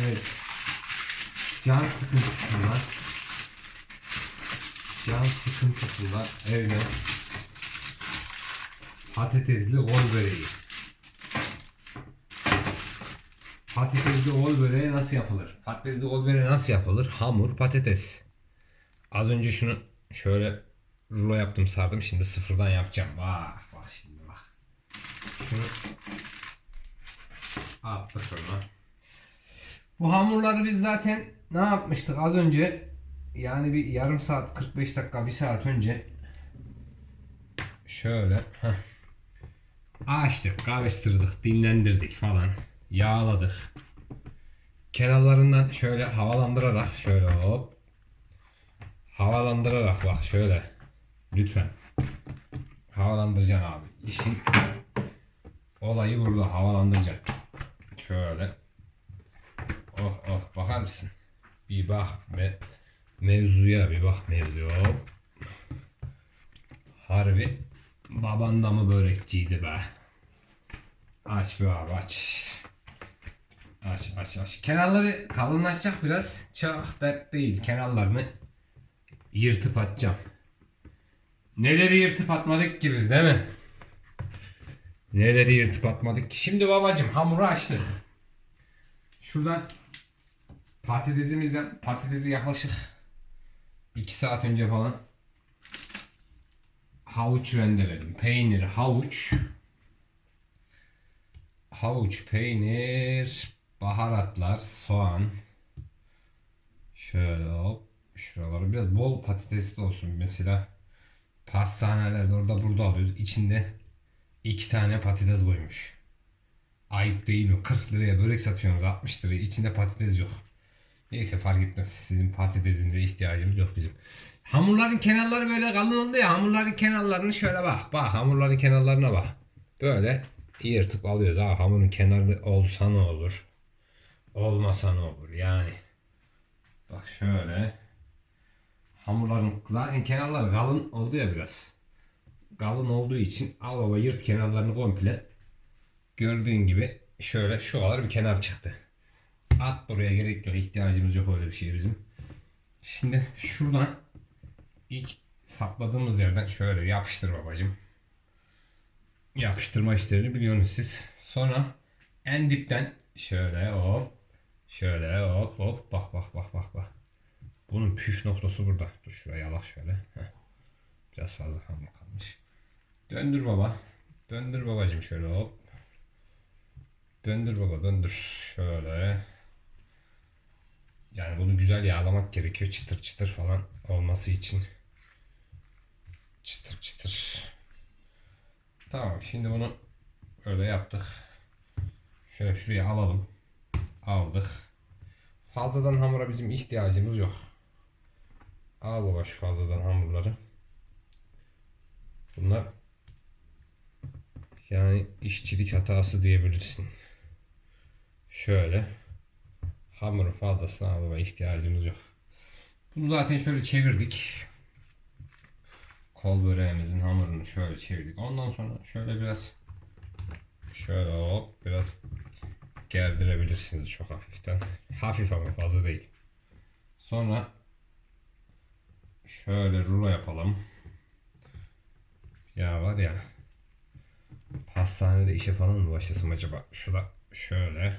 Evet. Can sıkıntısı var. Can sıkıntısı var. Evde. Patatesli kol böreği. Patatesli kol böreği nasıl yapılır? Patatesli kol böreği nasıl yapılır? Hamur, patates. Az önce şunu şöyle rulo yaptım sardım. Şimdi sıfırdan yapacağım. Bak bak şimdi bak. Şunu attık şuna. Bu hamurları biz zaten ne yapmıştık az önce? Yani bir yarım saat 45 dakika bir saat önce şöyle heh, açtık, karıştırdık, dinlendirdik falan. Yağladık. Kenarlarından şöyle havalandırarak şöyle hop havalandırarak bak şöyle lütfen havalandıracaksın abi. İşin olayı burada havalandıracaksın. Şöyle Oh oh bakar mısın? Bir bak me mevzuya bir bak mevzuya. Harbi baban da mı börekçiydi be? Aç be abi aç. Aç aç aç. Kenarları kalınlaşacak biraz. Çok dert değil. Kenarlarını yırtıp atacağım. Neleri yırtıp atmadık ki biz değil mi? Neleri yırtıp atmadık ki. Şimdi babacım hamuru açtık. Şuradan patatesimizden patatesi yaklaşık 2 saat önce falan havuç rendeledim. Peynir, havuç. Havuç, peynir, baharatlar, soğan. Şöyle hop şuraları biraz bol patatesli olsun. Mesela pastanelerde orada burada alıyoruz. İçinde iki tane patates koymuş. Ayıp değil mi? 40 liraya börek satıyorsunuz 60 liraya. İçinde patates yok neyse fark etmez. Sizin patatesinize ihtiyacımız yok bizim. Hamurların kenarları böyle kalın oldu ya hamurların kenarlarını şöyle bak bak hamurların kenarlarına bak. Böyle yırtıp alıyoruz. Ha hamurun kenarı olsa ne olur? Olmasa ne olur? Yani bak şöyle. Hamurların zaten kenarları kalın oldu ya biraz. Kalın olduğu için al baba yırt kenarlarını komple. Gördüğün gibi şöyle şu kadar bir kenar çıktı at buraya gerek yok ihtiyacımız yok öyle bir şey bizim şimdi şuradan ilk sapladığımız yerden şöyle yapıştır babacım yapıştırma işlerini biliyorsunuz siz. Sonra en dipten şöyle hop şöyle hop hop bak bak bak bak bak. Bunun püf noktası burada. Dur şuraya yalak şöyle. Heh. Biraz fazla hamur kalmış. Döndür baba. Döndür babacım şöyle hop. Döndür baba döndür. Şöyle. Yani bunu güzel yağlamak gerekiyor. Çıtır çıtır falan olması için. Çıtır çıtır. Tamam şimdi bunu öyle yaptık. Şöyle şuraya alalım. Aldık. Fazladan hamura bizim ihtiyacımız yok. Al baba şu fazladan hamurları. Bunlar yani işçilik hatası diyebilirsin. Şöyle hamurun fazlasını al baba ihtiyacımız yok. Bunu zaten şöyle çevirdik kol böreğimizin hamurunu şöyle çevirdik. Ondan sonra şöyle biraz şöyle hop biraz gerdirebilirsiniz çok hafiften. Hafif ama fazla değil. Sonra şöyle rulo yapalım. Ya var ya pastanede işe falan mı başlasam acaba? Şurada şöyle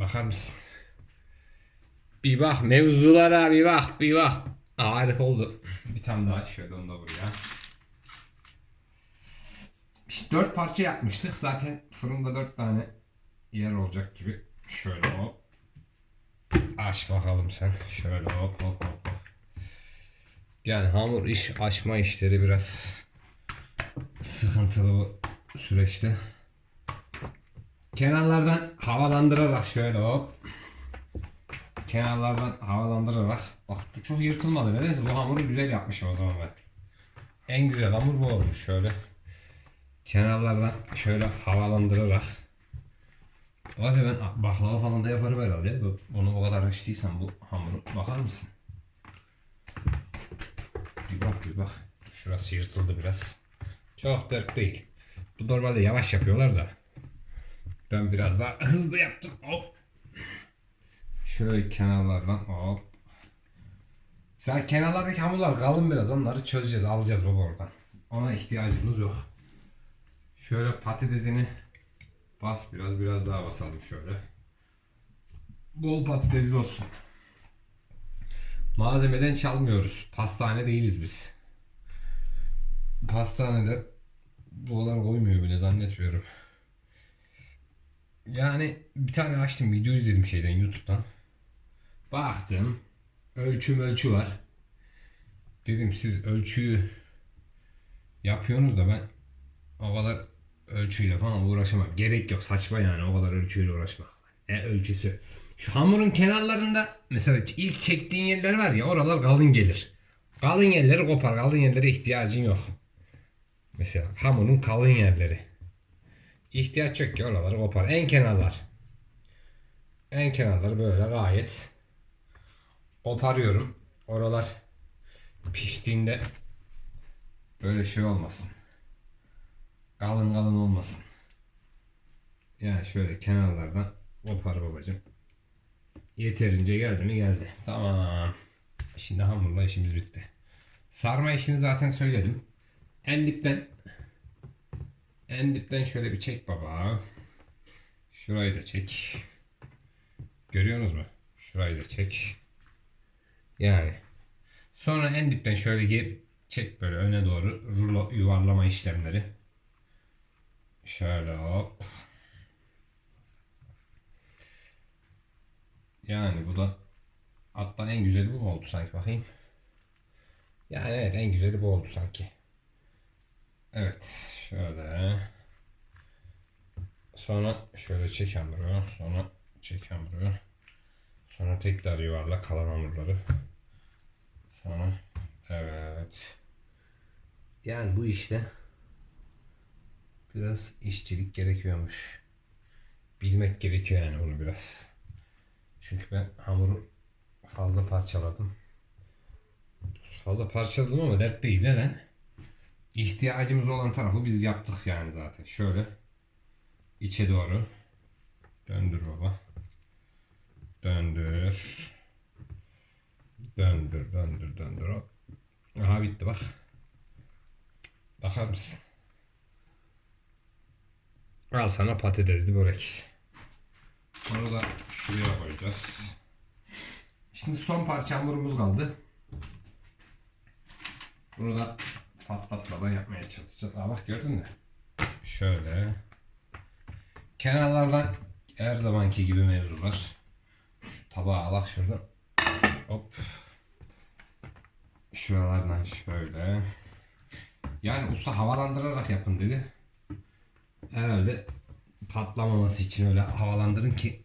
bakar mısın? Bir bak mevzulara bir bak bir bak. Harika oldu. Bir tane daha şöyle onu da buraya. Dört parça yapmıştık. Zaten fırında dört tane yer olacak gibi. Şöyle hop. Aç bakalım sen. Şöyle hop hop hop. Yani hamur iş açma işleri biraz sıkıntılı bu süreçte. Kenarlardan havalandırarak şöyle hop kenarlardan havalandırarak bak bu çok yırtılmadı nedense bu hamuru güzel yapmışım o zaman ben en güzel hamur bu olmuş şöyle kenarlardan şöyle havalandırarak Var ya ben baklava falan da yaparım herhalde. Bunu o kadar açtıysam bu hamuru bakar mısın? Bir bak bir bak. Şurası yırtıldı biraz. Çok dert değil. Bu normalde yavaş yapıyorlar da. Ben biraz daha hızlı yaptım. Hop. Şöyle kenarlardan hop. Sen kenarlardaki hamurlar kalın biraz. Onları çözeceğiz. Alacağız baba oradan. Ona ihtiyacımız yok. Şöyle patatesini bas biraz biraz daha basalım şöyle. Bol patatesli olsun. Malzemeden çalmıyoruz. Pastane değiliz biz. Pastanede dolar koymuyor bile zannetmiyorum. Yani bir tane açtım video izledim şeyden YouTube'dan. Baktım. Ölçüm ölçü var. Dedim siz ölçüyü yapıyorsunuz da ben o kadar ölçüyle falan uğraşamam. Gerek yok saçma yani o kadar ölçüyle uğraşmak. Ne ölçüsü? Şu hamurun kenarlarında mesela ilk çektiğin yerler var ya oralar kalın gelir. Kalın yerleri kopar. Kalın yerlere ihtiyacın yok. Mesela hamurun kalın yerleri. İhtiyaç yok ki oraları kopar. En kenarlar. En kenarları böyle gayet koparıyorum. Oralar piştiğinde böyle şey olmasın. Kalın kalın olmasın. Yani şöyle kenarlardan kopar babacım. Yeterince geldi mi geldi. Tamam. Şimdi hamurla işimiz bitti. Sarma işini zaten söyledim. En dipten en dipten şöyle bir çek baba. Şurayı da çek. Görüyorsunuz mu? Şurayı da çek. Yani. Sonra en dipten şöyle gir, çek böyle öne doğru rulo yuvarlama işlemleri. Şöyle hop. Yani bu da hatta en güzeli bu mu oldu sanki bakayım. Yani evet en güzeli bu oldu sanki. Evet şöyle. Sonra şöyle çek hamuru. Sonra çek hamuru. Sonra tekrar yuvarla kalan hamurları. Sonra evet. Yani bu işte biraz işçilik gerekiyormuş. Bilmek gerekiyor yani bunu biraz. Çünkü ben hamuru fazla parçaladım. Fazla parçaladım ama dert değil neden? İhtiyacımız olan tarafı biz yaptık yani zaten. Şöyle içe doğru döndür baba. Döndür. Döndür, döndür, döndür. Aha bitti bak. Bakar mısın? Al sana patatesli börek. Onu da şuraya koyacağız. Şimdi son parça hamurumuz kaldı. Bunu da patlatmadan yapmaya çalışacağız. Aa bak gördün mü? Şöyle. Kenarlardan her zamanki gibi mevzular. Şu tabağı alak şuradan. Hop. Şuralardan şöyle. Yani usta havalandırarak yapın dedi. Herhalde patlamaması için öyle havalandırın ki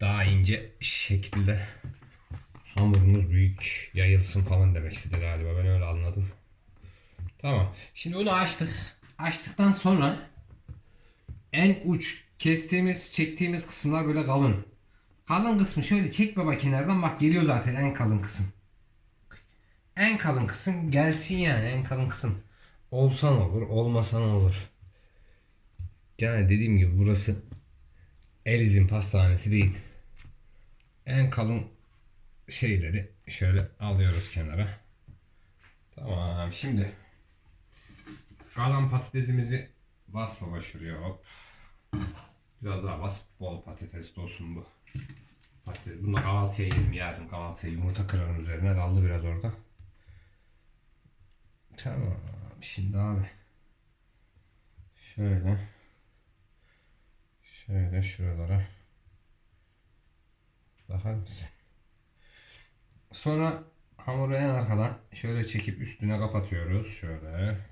daha ince şekilde hamurumuz büyük yayılsın falan demek istedi galiba ben öyle anladım. Tamam. Şimdi bunu açtık. Açtıktan sonra en uç kestiğimiz, çektiğimiz kısımlar böyle kalın. Kalın kısmı şöyle çek baba kenardan bak geliyor zaten en kalın kısım. En kalın kısım gelsin yani en kalın kısım. Olsan olur, olmasan olur. Yani dediğim gibi burası Eliz'in pastanesi değil. En kalın şeyleri şöyle alıyoruz kenara. Tamam şimdi kalan patatesimizi bas baba şuraya hop. Biraz daha bas. Bol patates olsun bu. Patates. Bunu kahvaltıya yedim yarın kahvaltıya yumurta kırarım üzerine kaldı biraz orada. Tamam. Şimdi abi. Şöyle. Şöyle şuralara. Bakar mısın? Sonra hamuru en arkadan şöyle çekip üstüne kapatıyoruz. Şöyle.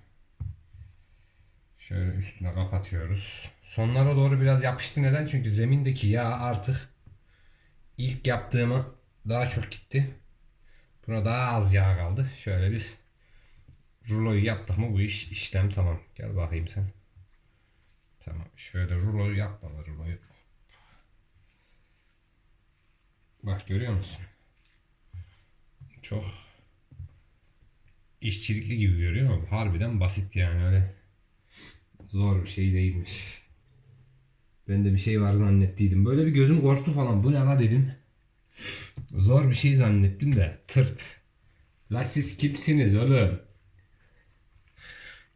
Şöyle üstüne kapatıyoruz. Sonlara doğru biraz yapıştı. Neden? Çünkü zemindeki yağ artık ilk yaptığımı daha çok gitti. Buna daha az yağ kaldı. Şöyle biz ruloyu yaptık mı bu iş işlem tamam. Gel bakayım sen. Tamam. Şöyle ruloyu yap bana ruloyu. Bak görüyor musun? Çok işçilikli gibi görüyor ama harbiden basit yani öyle zor bir şey değilmiş. Ben de bir şey var zannettiydim. Böyle bir gözüm korktu falan. Bu ne la dedim. Zor bir şey zannettim de. Tırt. La siz kimsiniz oğlum?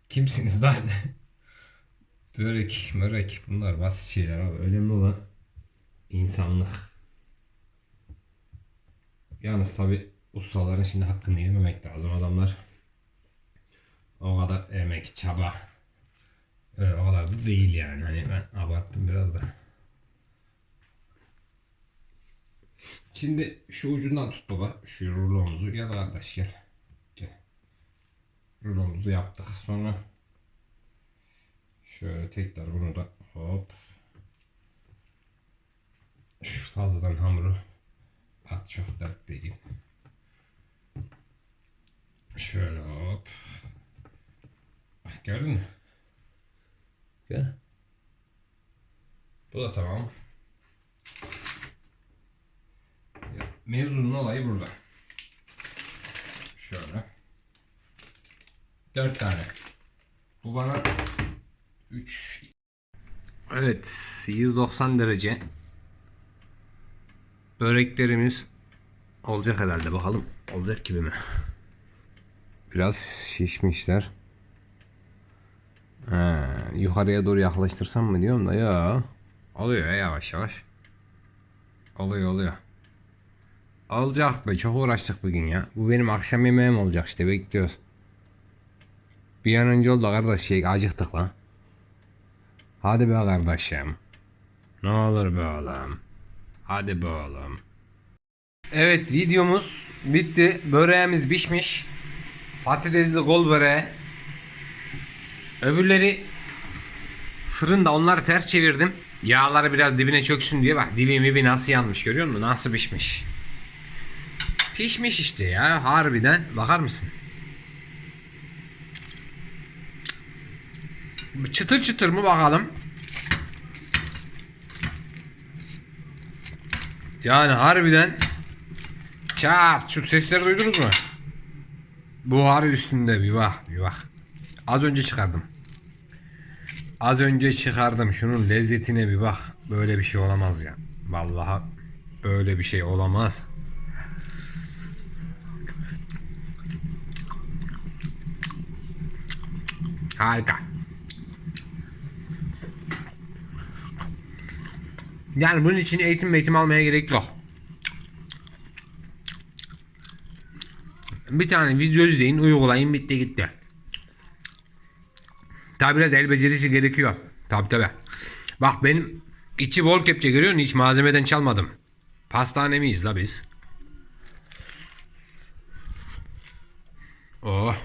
Kimsiniz lan? Börek, mörek bunlar basit şeyler abi. Önemli olan insanlık. Yalnız tabi ustaların şimdi hakkını yememek lazım adamlar. O kadar emek, çaba. Öyle o kadar da değil yani. Hani ben abarttım biraz da. Şimdi şu ucundan tut baba. Şu rulomuzu ya da kardeş gel. Gel. Rulomuzu yaptık. Sonra şöyle tekrar bunu da hop. Şu fazladan hamuru at çok dert değil. Şöyle hop. Bak gördün mü? Gel. Bu da tamam. Mevzunun olayı burada. Şöyle. Dört tane. Bu bana 3 Evet 190 derece Böreklerimiz olacak herhalde bakalım. Olacak gibi mi? Biraz şişmişler. Ha, yukarıya doğru yaklaştırsam mı diyorum da ya. Oluyor ya yavaş yavaş. Oluyor oluyor. Olacak be çok uğraştık bugün ya. Bu benim akşam yemeğim olacak işte bekliyoruz. Bir an önce oldu kardeş şey acıktık lan. Hadi be kardeşim. Ne olur be oğlum. Hadi be oğlum. Evet videomuz bitti. Böreğimiz pişmiş. Patatesli kol böreği. Öbürleri fırında onları ters çevirdim. Yağları biraz dibine çöksün diye bak dibi mibi nasıl yanmış görüyor musun? Nasıl pişmiş. Pişmiş işte ya harbiden bakar mısın? Çıtır çıtır mı bakalım? Yani harbiden çat şu sesleri duydunuz mu? Buharı üstünde bir bak bir bak. Az önce çıkardım. Az önce çıkardım. Şunun lezzetine bir bak. Böyle bir şey olamaz ya. Vallahi böyle bir şey olamaz. Harika. Yani bunun için eğitim eğitim almaya gerek yok. Bir tane video izleyin, uygulayın, bitti gitti. Tabi biraz el becerisi gerekiyor. Tabi tabi. Bak benim içi bol kepçe görüyor musun? Hiç malzemeden çalmadım. Pastane miyiz la biz? Oh.